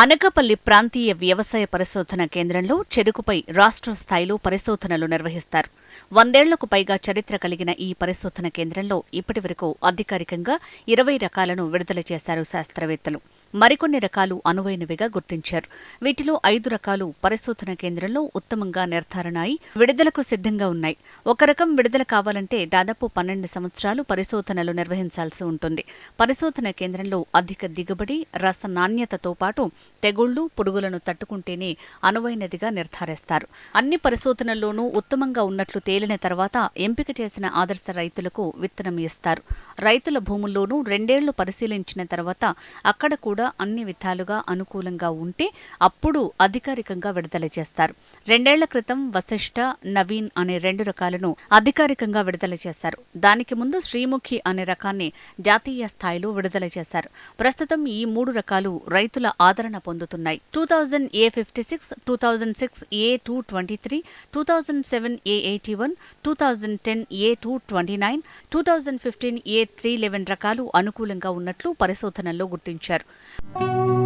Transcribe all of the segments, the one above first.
అనకాపల్లి ప్రాంతీయ వ్యవసాయ పరిశోధన కేంద్రంలో చెరుకుపై రాష్ట్ర స్థాయిలో పరిశోధనలు నిర్వహిస్తారు. వందేళ్ళకు పైగా చరిత్ర కలిగిన ఈ పరిశోధన కేంద్రంలో ఇప్పటివరకు అధికారికంగా ఇరవై రకాలను విడుదల చేశారు శాస్త్రవేత్తలు. మరికొన్ని రకాలు అనువైనవిగా గుర్తించారు. వీటిలో ఐదు రకాలు పరిశోధన కేంద్రంలో ఉత్తమంగా నిర్ధారణ అయి విడుదలకు సిద్ధంగా ఉన్నాయి. ఒక రకం విడుదల కావాలంటే దాదాపు పన్నెండు సంవత్సరాలు పరిశోధనలు నిర్వహించాల్సి ఉంటుంది. పరిశోధన కేంద్రంలో అధిక దిగుబడి రస నాణ్యతతో పాటు తెగుళ్ళు పురుగులను తట్టుకుంటేనే అనువైనదిగా నిర్ధారిస్తారు. అన్ని పరిశోధనల్లోనూ ఉత్తమంగా ఉన్నట్లు తేలిన తర్వాత ఎంపిక చేసిన ఆదర్శ రైతులకు విత్తనం ఇస్తారు. రైతుల భూముల్లోనూ రెండేళ్ళు పరిశీలించిన తర్వాత అక్కడ కూడా అన్ని విధాలుగా అనుకూలంగా ఉంటే అప్పుడు అధికారికంగా విడుదల చేస్తారు. రెండేళ్ళ క్రితం వశిష్ఠ నవీన్ అనే రెండు రకాలను అధికారికంగా విడుదల చేశారు. దానికి ముందు శ్రీముఖి అనే రకాన్ని జాతీయ స్థాయిలో విడుదల చేశారు. ప్రస్తుతం ఈ మూడు రకాలు రైతుల ఆదరణ పొందుతున్నాయి. Two thousand A fifty six two thousand six A two twenty three two thousand seven A eighty one two thousand ten A two twenty nine two thousand fifteen A three eleven రకాలు అనుకూలంగా ఉన్నట్లు పరిశోధనల్లో గుర్తించారు. Thank you.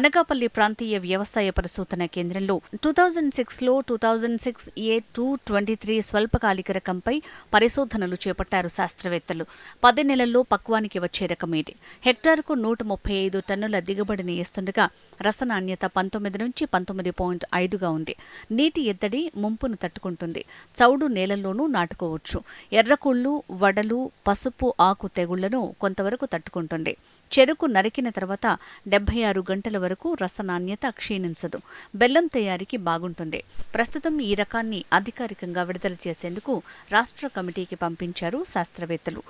Anakapalli ప్రాంతీయ వ్యవసాయ పరిశోధన కేంద్రంలో two thousand సిక్స్లో two thousand six A two twenty three స్వల్పకాలిక రకంపై పరిశోధనలు చేపట్టారు శాస్త్రవేత్తలు. పది నెలల్లో పక్వానికి వచ్చే రకం ఇది. హెక్టార్కు నూట ముప్పై ఐదు టన్నుల దిగుబడిని ఇస్తుండగా రసనాణ్యత పంతొమ్మిది నుంచి పంతొమ్మిది పాయింట్ ఐదుగా ఉంది. నీటి ఎద్దడి ముంపును తట్టుకుంటుంది. చౌడు నేలల్లోనూ నాటుకోవచ్చు. ఎర్రకుళ్ళు వడలు పసుపు ఆకు తెగుళ్ళను కొంతవరకు తట్టుకుంటుంది. చెరుకు నరికిన తర్వాత డెబ్బై ఆరు గంటల వరకు రస నాణ్యత క్షీణించదు. బెల్లం తయారీకి బాగుంటుంది. ప్రస్తుతం ఈ రకాన్ని అధికారికంగా విడుదల చేసేందుకు రాష్ట్ర కమిటీకి పంపించారు శాస్త్రవేత్తలు.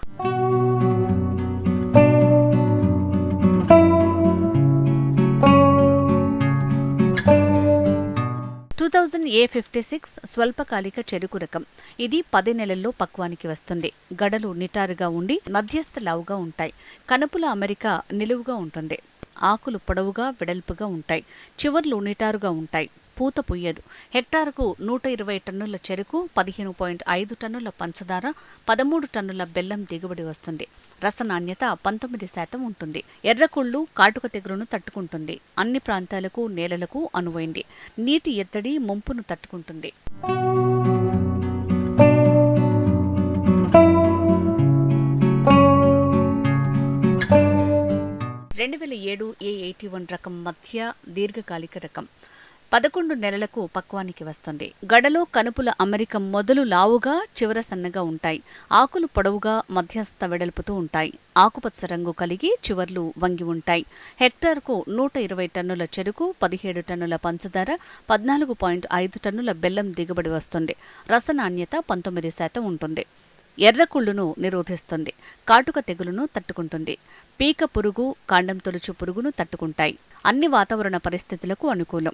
థౌజండ్ ఏ ఫిఫ్టీ సిక్స్ స్వల్పకాలిక చెరుకు రకం ఇది పది నెలల్లో పక్వానికి వస్తుంది. గడలు నిటారుగా ఉండి మధ్యస్థ లావుగా ఉంటాయి. కనుపుల అమెరిక నిలువుగా ఉంటుంది. ఆకులు పొడవుగా వెడల్పుగా ఉంటాయి. చివర్లు నిటారుగా ఉంటాయి. పూత పుయ్యదు. హెక్టారుకు నూట ఇరవై టన్నుల చెరుకు పదిహేను పాయింట్ ఐదు టన్నుల పంచదార పదమూడు టన్నుల బెల్లం దిగుబడి వస్తుంది. రస నాణ్యత పంతొమ్మిది శాతం ఉంటుంది. ఎర్రకుళ్ళు కాటుక తెగురును తట్టుకుంటుంది. అన్ని ప్రాంతాలకు నేలలకు అనువైంది. నీటి ఎత్తడి ముంపును తట్టుకుంటుంది. రెండు వేల ఏడు ఏ ఎయిటీ వన్ రకం మధ్య దీర్ఘకాలిక రకం. పదకొండు నెలలకు పక్వానికి వస్తుంది. గడలో కనుపుల అమరిక మొదలు లావుగా చివర సన్నగా ఉంటాయి. ఆకులు పొడవుగా మధ్యస్థ వెడల్పుతూ ఉంటాయి. ఆకుపచ్చ రంగు కలిగి చివర్లు వంగి ఉంటాయి. హెక్టార్కు నూట ఇరవై టన్నుల చెరుకు పదిహేడు టన్నుల పంచదార పద్నాలుగు పాయింట్ ఐదు టన్నుల బెల్లం దిగుబడి వస్తుంది. రస నాణ్యత పంతొమ్మిది శాతం ఉంటుంది. ఎర్రకుళ్ళును నిరోధిస్తుంది. కాటుక తెగులును తట్టుకుంటుంది. పీక పురుగు కాండం తొలుచు పురుగును తట్టుకుంటాయి. అన్ని వాతావరణ పరిస్థితులకు అనుకూలం.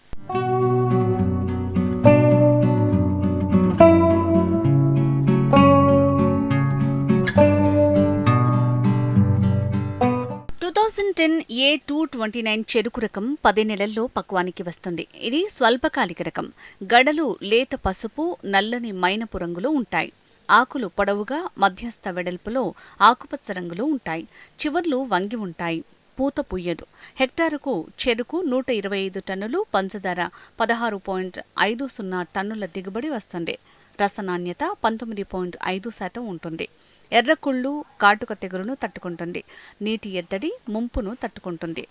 ఏ టూ ట్వంటీ నైన్ చెరుకు రకం పది నెలల్లో పక్వానికి వస్తుంది. ఇది స్వల్పకాలిక రకం. గడలు లేత పసుపు నల్లని మైనపు రంగులో ఉంటాయి. ఆకులు పొడవుగా మధ్యస్థ వెడల్పులో ఆకుపచ్చ రంగులో ఉంటాయి. చివర్లు వంగి ఉంటాయి. పూత పుయ్యదు. హెక్టారుకు చెరుకు నూట ఇరవై ఐదు టన్నులు పంచదార పదహారు పాయింట్ ఐదు సున్నా టన్నుల దిగుబడి వస్తుంది. రసనాణ్యత పంతొమ్మిది పాయింట్ ఐదు శాతం ఉంటుంది. ఎర్రకుళ్ళు కాటుక తెగులును తట్టుకుంటుంది. నీటి ఎద్దడి ముంపును తట్టుకుంటుంది.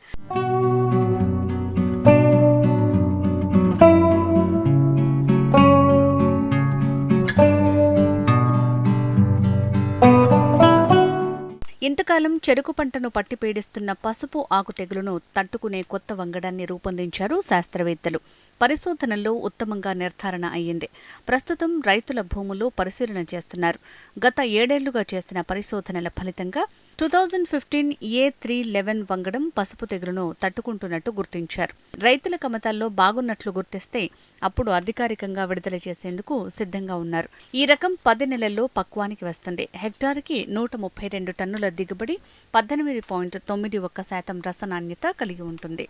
ఇంతకాలం చెరుకు పంటను పట్టి పీడిస్తున్న పసుపు ఆకు తెగులును తట్టుకునే కొత్త వంగడాన్ని రూపొందించారు శాస్త్రవేత్తలు. పరిశోధనల్లో ఉత్తమంగా నిర్ధారణ అయ్యింది. ప్రస్తుతం రైతుల భూముల్లో పరిశీలన చేస్తున్నారు. గత ఏడేళ్ళుగా చేసిన పరిశోధనల ఫలితంగా two thousand fifteen A three eleven వంగడం పసుపు తెగులును తట్టుకుంటున్నట్టు గుర్తించారు. రైతుల కమతాల్లో బాగున్నట్లు గుర్తిస్తే అప్పుడు అధికారికంగా విడుదల చేసేందుకు సిద్ధంగా ఉన్నారు. ఈ రకం పది నెలల్లో పక్వానికి వస్తుంది. హెక్టార్కి నూట ముప్పై రెండు టన్నుల దిగుబడి పద్దెనిమిది పాయింట్ తొమ్మిది ఒక్క శాతం రస నాణ్యత కలిగి ఉంటుంది.